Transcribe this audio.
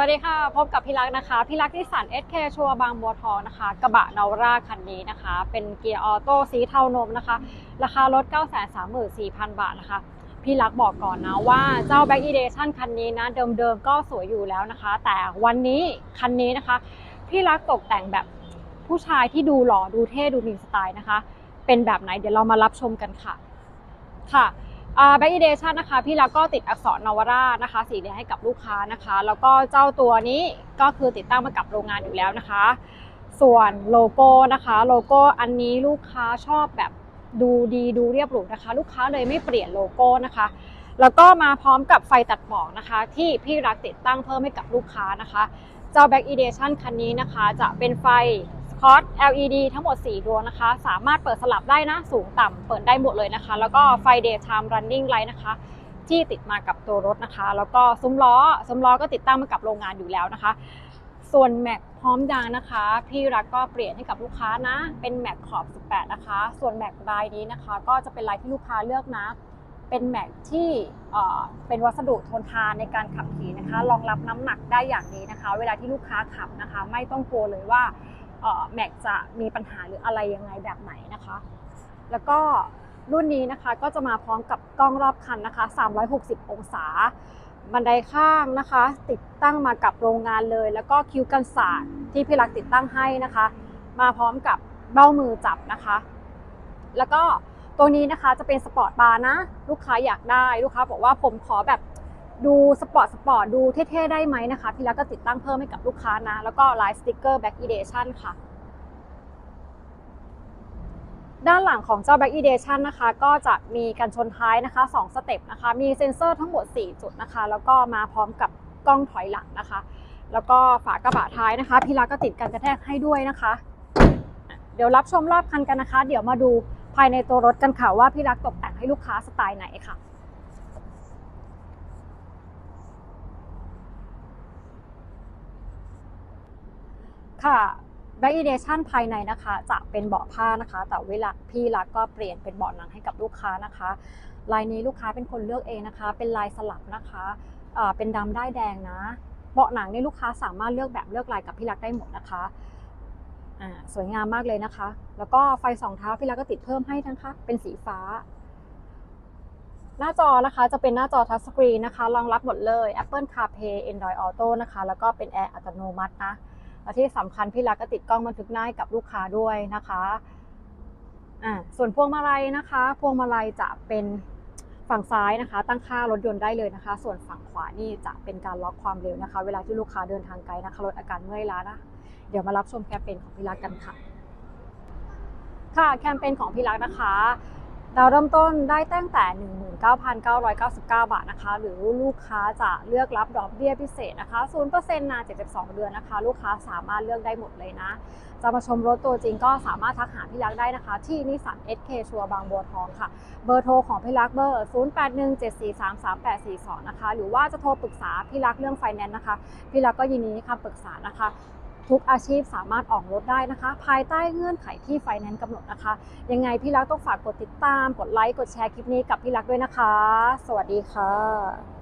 วัสดีค่ะ พบกับพี่รักนะคะ พี่รักที่สัน SK ชัวร์บางบัวทองนะคะ กระบะนาวราคันนี้นะคะ เป็นเกียร์ออโต้สีเทานมนะคะ ราคารถ 934,000 บาทนะคะ พี่รักบอกก่อนนะว่าเจ้า Back Edition คันนี้นะ เดิมๆก็สวยอยู่แล้วนะคะ แต่วันนี้คันนี้นะคะ พี่รักตกแต่งแบบผู้ชายที่ดูหล่อดูเท่ดูมีสไตล์นะคะ เป็นแบบไหนเดี๋ยวเรามารับชมกันค่ะ ค่ะ แบ็กอีเดชันนะคะ พี่รักก็ติดอักษรนวรานะคะ สีเหลืองให้กับลูกค้านะคะ แล้วก็เจ้าตัวนี้ก็คือติดตั้งมากับโรงงานอยู่แล้วนะคะ ส่วนโลโก้นะคะ โลโก้อันนี้ลูกค้าชอบแบบดูดีดูเรียบหรูนะคะ ลูกค้าเลยไม่เปลี่ยนโลโก้นะคะ แล้วก็มาพร้อมกับไฟตัดหมอกนะคะ ที่พี่รักติดตั้งเพิ่มให้กับลูกค้านะคะ เจ้า Back Edition คันนี้นะคะ จะเป็นไฟ คอร์ส LED ทั้งหมด 4 ดวงนะคะ สามารถเปิดสลับได้นะ สูงต่ำเปิดได้หมดเลยนะคะ แล้วก็ไฟ daytime running light นะคะ ที่ติดมากับตัวรถนะคะ แล้วก็ซุ้มล้อ ซุ้มล้อก็ติดตั้งมากับโรงงานอยู่แล้วนะคะ ส่วนแม็กพร้อมยางนะคะ พี่รักก็เปลี่ยนให้กับลูกค้านะ เป็นแม็กขอบ 18 นะคะ ส่วนแม็กลายนี้นะคะ ก็จะเป็นลายที่ลูกค้าเลือกนะเป็นแม็กที่เป็นวัสดุทนทานในการขับขี่นะคะรองรับน้ำหนักได้อย่างดีนะคะ เวลาที่ลูกค้าขับนะคะ ไม่ต้องกลัวเลยว่า แม็กจะมีปัญหาหรืออะไรยังไงแบบไหนนะคะ แล้วก็รุ่นนี้นะคะก็จะมาพร้อมกับกล้องรอบคันนะคะ 360 องศา บันไดข้างนะคะ ติดตั้งมากับโรงงานเลย แล้วก็คิ้วกันศาสตร์ที่พี่รักติดตั้งให้นะคะ มาพร้อมกับเบ้ามือจับนะคะ แล้วก็ตัวนี้นะคะจะเป็นสปอร์ตบาร์นะ ลูกค้าอยากได้ลูกค้าบอกว่าผมขอแบบ ดูสปอร์ตสปอร์ตดูเท่ๆได้ไหมนะคะพี่รักก็ติดตั้งเพิ่มให้กับลูกค้านะ แล้วก็ลายสติกเกอร์ Back Edition ค่ะ ด้านหลังของเจ้า Back Edition นะคะ ก็จะมีกันชนท้ายนะคะ2สเต็ปนะคะ มีเซ็นเซอร์ทั้งหมด 4 จุดนะคะ แล้วก็มาพร้อมกับกล้องถอยหลังนะคะ แล้วก็ฝากระบะท้ายนะคะพี่รักก็ติดกันกระแทกให้ด้วยนะคะ เดี๋ยวรับชมรอบคันกันนะคะ เดี๋ยวมาดูภายในตัวรถกันค่ะว่าพี่รักตกแต่งให้ลูกค้าสไตล์ไหนค่ะ ค่ะ Back Edition ภายในนะคะจะเป็นเบาะผ้านะคะ แต่เวลาพี่รักก็เปลี่ยนเป็นเบาะหนังให้กับลูกค้านะคะ ลายนี้ลูกค้าเป็นคนเลือกเองนะคะ เป็นลายสลับนะคะเอ่อเป็นดำได้แดงนะเบาะหนังนี่ลูกค้าสามารถเลือกแบบเลือกลายกับพี่รักได้หมดนะคะสวยงามมากเลยนะคะ แล้วก็ไฟสองเท้าพี่รักก็ติดเพิ่มให้นะคะ เป็นสีฟ้า หน้าจอนะคะจะเป็นหน้าจอทัชสกรีนนะคะรองรับหมดเลย Apple CarPlay Android Auto นะคะ แล้วก็เป็นแอร์อัตโนมัตินะ และที่สำคัญพี่รักก็ติดกล้องบันทึกหน้าให้กับลูกค้าด้วยนะคะอ่าส่วนพวงมาลัยนะคะ พวงมาลัยจะเป็นฝั่งซ้ายนะคะ ตั้งค่ารถยนต์ได้เลยนะคะ ส่วนฝั่งขวานี่จะเป็นการล็อกความเร็วนะคะ เวลาที่ลูกค้าเดินทางไกลนะคะลดอาการเมื่อยล้านะเดี๋ยวมารับชมแคมเปญของพี่รักกันค่ะ ค่ะแคมเปญของพี่รักนะคะ เราเริ่มต้นได้ตั้งแต่ 19,999 บาทนะคะ หรือลูกค้าจะเลือกรับดอกเบี้ยพิเศษนะคะ0%นาน72 เดือนนะคะ ลูกค้าสามารถเลือกได้หมดเลยนะ จะมาชมรถตัวจริงก็สามารถทักหาพี่รักได้นะคะ ที่นิสสัน SK ชัวร์บางบัวทองค่ะ เบอร์โทรของพี่รักเบอร์ 0817433842 นะคะ หรือว่าจะโทรปรึกษาพี่รักเรื่องไฟแนนซ์นะคะ พี่รักก็ยินดีให้คำปรึกษานะคะ ทุกอาชีพสามารถออกรถได้นะคะ ภายใต้เงื่อนไขที่ไฟแนนซ์กำหนดนะคะ ยังไงพี่รักต้องฝากกดติดตาม กดไลค์ กดแชร์คลิปนี้กับพี่รักด้วยนะคะ สวัสดีค่ะ